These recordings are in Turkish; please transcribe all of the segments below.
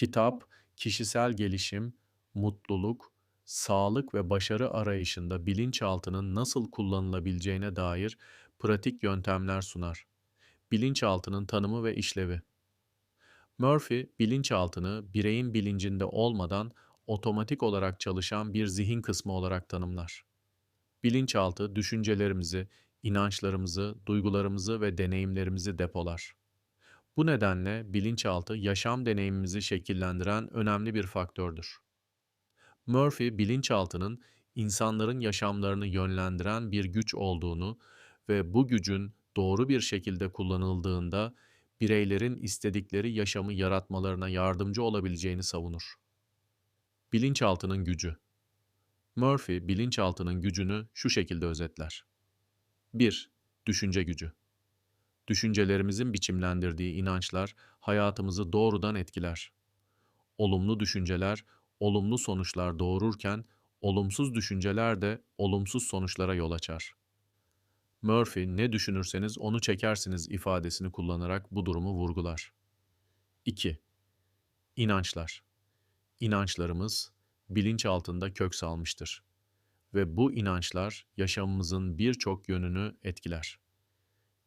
Kitap, kişisel gelişim, mutluluk, sağlık ve başarı arayışında bilinçaltının nasıl kullanılabileceğine dair pratik yöntemler sunar. Bilinçaltının tanımı ve işlevi. Murphy, bilinçaltını bireyin bilincinde olmadan otomatik olarak çalışan bir zihin kısmı olarak tanımlar. Bilinçaltı düşüncelerimizi, inançlarımızı, duygularımızı ve deneyimlerimizi depolar. Bu nedenle bilinçaltı yaşam deneyimimizi şekillendiren önemli bir faktördür. Murphy, bilinçaltının insanların yaşamlarını yönlendiren bir güç olduğunu ve bu gücün doğru bir şekilde kullanıldığında bireylerin istedikleri yaşamı yaratmalarına yardımcı olabileceğini savunur. Bilinçaltının gücü Murphy, bilinçaltının gücünü şu şekilde özetler. 1. Düşünce gücü Düşüncelerimizin biçimlendirdiği inançlar hayatımızı doğrudan etkiler. Olumlu düşünceler olumlu sonuçlar doğururken olumsuz düşünceler de olumsuz sonuçlara yol açar. Murphy ne düşünürseniz onu çekersiniz ifadesini kullanarak bu durumu vurgular. 2. İnançlar. İnançlarımız bilinç altında kök salmıştır ve bu inançlar yaşamımızın birçok yönünü etkiler.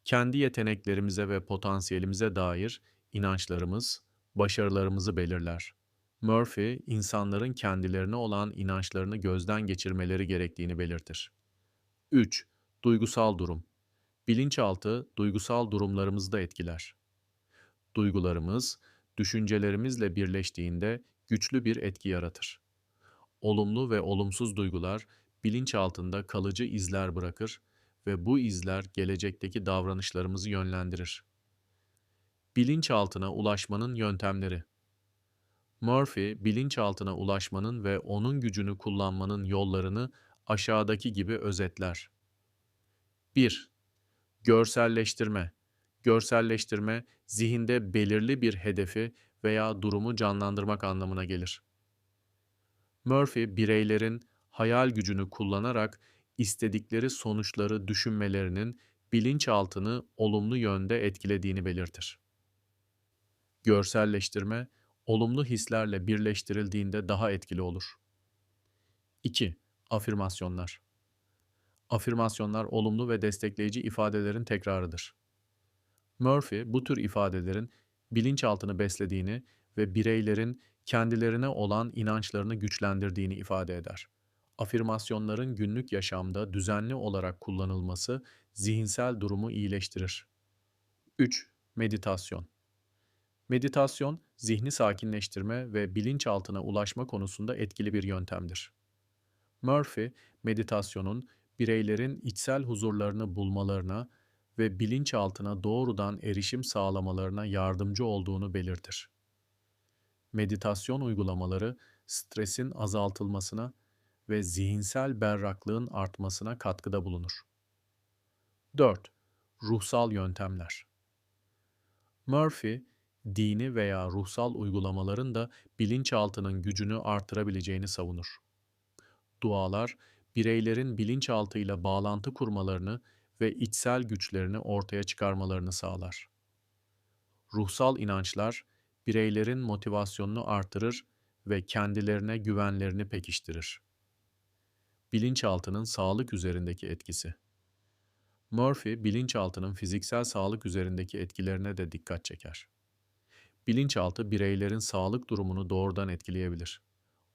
Kendi yeteneklerimize ve potansiyelimize dair inançlarımız başarılarımızı belirler. Murphy, insanların kendilerine olan inançlarını gözden geçirmeleri gerektiğini belirtir. 3. Duygusal durum. Bilinçaltı duygusal durumlarımızı da etkiler. Duygularımız, düşüncelerimizle birleştiğinde güçlü bir etki yaratır. Olumlu ve olumsuz duygular bilinçaltında kalıcı izler bırakır ve bu izler gelecekteki davranışlarımızı yönlendirir. Bilinçaltına ulaşmanın yöntemleri Murphy, bilinçaltına ulaşmanın ve onun gücünü kullanmanın yollarını aşağıdaki gibi özetler. 1. Görselleştirme. Görselleştirme, zihinde belirli bir hedefi veya durumu canlandırmak anlamına gelir. Murphy, bireylerin hayal gücünü kullanarak istedikleri sonuçları düşünmelerinin bilinçaltını olumlu yönde etkilediğini belirtir. Görselleştirme, olumlu hislerle birleştirildiğinde daha etkili olur. 2. Afirmasyonlar. Afirmasyonlar olumlu ve destekleyici ifadelerin tekrarıdır. Murphy bu tür ifadelerin bilinçaltını beslediğini ve bireylerin kendilerine olan inançlarını güçlendirdiğini ifade eder. Afirmasyonların günlük yaşamda düzenli olarak kullanılması zihinsel durumu iyileştirir. 3. Meditasyon Meditasyon, zihni sakinleştirme ve bilinçaltına ulaşma konusunda etkili bir yöntemdir. Murphy, meditasyonun bireylerin içsel huzurlarını bulmalarına ve bilinçaltına doğrudan erişim sağlamalarına yardımcı olduğunu belirtir. Meditasyon uygulamaları stresin azaltılmasına ve zihinsel berraklığın artmasına katkıda bulunur. 4. Ruhsal yöntemler. Murphy, dini veya ruhsal uygulamaların da bilinçaltının gücünü artırabileceğini savunur. Dualar, bireylerin bilinçaltıyla bağlantı kurmalarını ve içsel güçlerini ortaya çıkarmalarını sağlar. Ruhsal inançlar, bireylerin motivasyonunu artırır ve kendilerine güvenlerini pekiştirir. Bilinçaltının sağlık üzerindeki etkisi Murphy, bilinçaltının fiziksel sağlık üzerindeki etkilerine de dikkat çeker. Bilinçaltı bireylerin sağlık durumunu doğrudan etkileyebilir.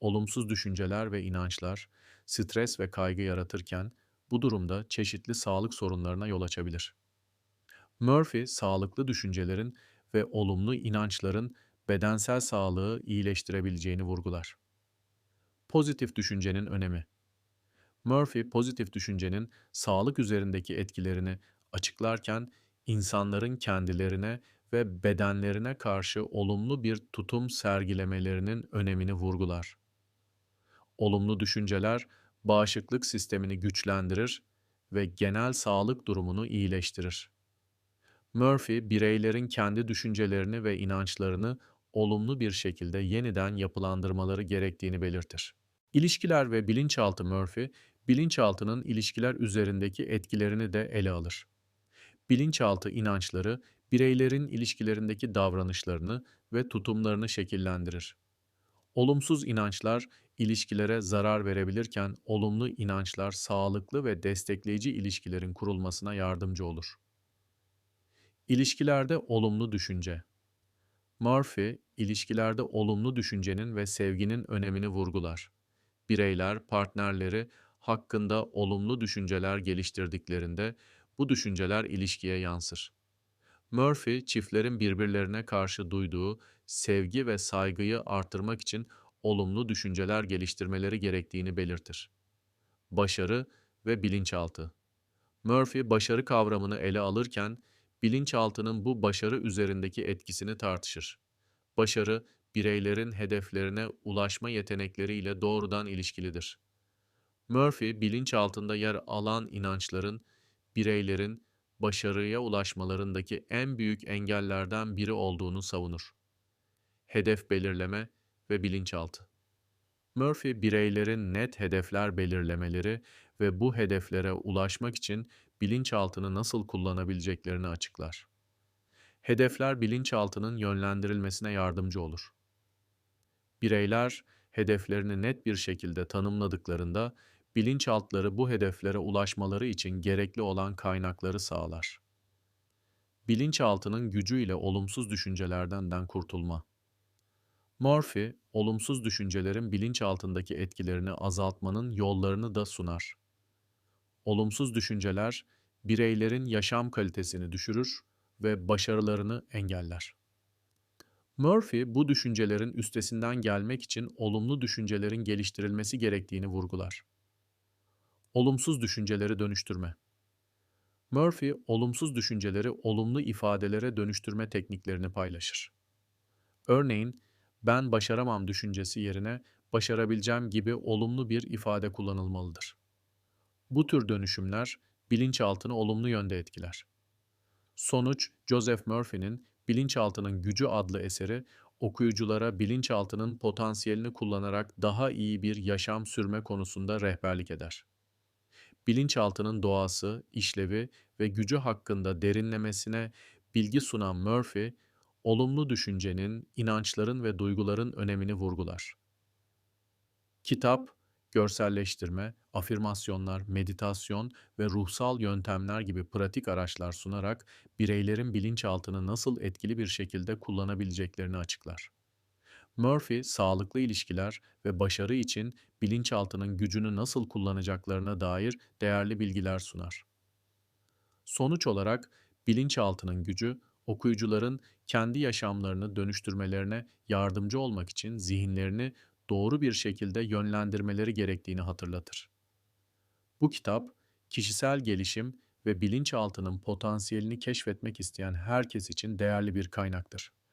Olumsuz düşünceler ve inançlar stres ve kaygı yaratırken bu durumda çeşitli sağlık sorunlarına yol açabilir. Murphy, sağlıklı düşüncelerin ve olumlu inançların bedensel sağlığı iyileştirebileceğini vurgular. Pozitif düşüncenin önemi Murphy, pozitif düşüncenin sağlık üzerindeki etkilerini açıklarken insanların kendilerine ve bedenlerine karşı olumlu bir tutum sergilemelerinin önemini vurgular. Olumlu düşünceler bağışıklık sistemini güçlendirir ve genel sağlık durumunu iyileştirir. Murphy, bireylerin kendi düşüncelerini ve inançlarını olumlu bir şekilde yeniden yapılandırmaları gerektiğini belirtir. İlişkiler ve bilinçaltı Murphy, bilinçaltının ilişkiler üzerindeki etkilerini de ele alır. Bilinçaltı inançları bireylerin ilişkilerindeki davranışlarını ve tutumlarını şekillendirir. Olumsuz inançlar ilişkilere zarar verebilirken olumlu inançlar sağlıklı ve destekleyici ilişkilerin kurulmasına yardımcı olur. İlişkilerde olumlu düşünce. Murphy, ilişkilerde olumlu düşüncenin ve sevginin önemini vurgular. Bireyler, partnerleri hakkında olumlu düşünceler geliştirdiklerinde bu düşünceler ilişkiye yansır. Murphy, çiftlerin birbirlerine karşı duyduğu sevgi ve saygıyı artırmak için olumlu düşünceler geliştirmeleri gerektiğini belirtir. Başarı ve bilinçaltı. Murphy başarı kavramını ele alırken bilinçaltının bu başarı üzerindeki etkisini tartışır. Başarı, bireylerin hedeflerine ulaşma yetenekleriyle doğrudan ilişkilidir. Murphy, bilinçaltında yer alan inançların bireylerin başarıya ulaşmalarındaki en büyük engellerden biri olduğunu savunur. Hedef belirleme ve bilinçaltı. Murphy, bireylerin net hedefler belirlemeleri ve bu hedeflere ulaşmak için bilinçaltını nasıl kullanabileceklerini açıklar. Hedefler bilinçaltının yönlendirilmesine yardımcı olur. Bireyler hedeflerini net bir şekilde tanımladıklarında bilinçaltları bu hedeflere ulaşmaları için gerekli olan kaynakları sağlar. Bilinçaltının gücüyle olumsuz düşüncelerden kurtulma. Murphy, olumsuz düşüncelerin bilinçaltındaki etkilerini azaltmanın yollarını da sunar. Olumsuz düşünceler bireylerin yaşam kalitesini düşürür ve başarılarını engeller. Murphy bu düşüncelerin üstesinden gelmek için olumlu düşüncelerin geliştirilmesi gerektiğini vurgular. Olumsuz düşünceleri dönüştürme. Murphy, olumsuz düşünceleri olumlu ifadelere dönüştürme tekniklerini paylaşır. Örneğin, ben başaramam düşüncesi yerine başarabileceğim gibi olumlu bir ifade kullanılmalıdır. Bu tür dönüşümler bilinçaltını olumlu yönde etkiler. Sonuç, Joseph Murphy'nin Bilinçaltının Gücü adlı eseri okuyuculara bilinçaltının potansiyelini kullanarak daha iyi bir yaşam sürme konusunda rehberlik eder. Bilinçaltının doğası, işlevi ve gücü hakkında derinlemesine bilgi sunan Murphy, olumlu düşüncenin, inançların ve duyguların önemini vurgular. Kitap, görselleştirme, afirmasyonlar, meditasyon ve ruhsal yöntemler gibi pratik araçlar sunarak bireylerin bilinçaltını nasıl etkili bir şekilde kullanabileceklerini açıklar. Murphy, sağlıklı ilişkiler ve başarı için bilinçaltının gücünü nasıl kullanacaklarına dair değerli bilgiler sunar. Sonuç olarak bilinçaltının gücü okuyucuların kendi yaşamlarını dönüştürmelerine yardımcı olmak için zihinlerini doğru bir şekilde yönlendirmeleri gerektiğini hatırlatır. Bu kitap, kişisel gelişim ve bilinçaltının potansiyelini keşfetmek isteyen herkes için değerli bir kaynaktır.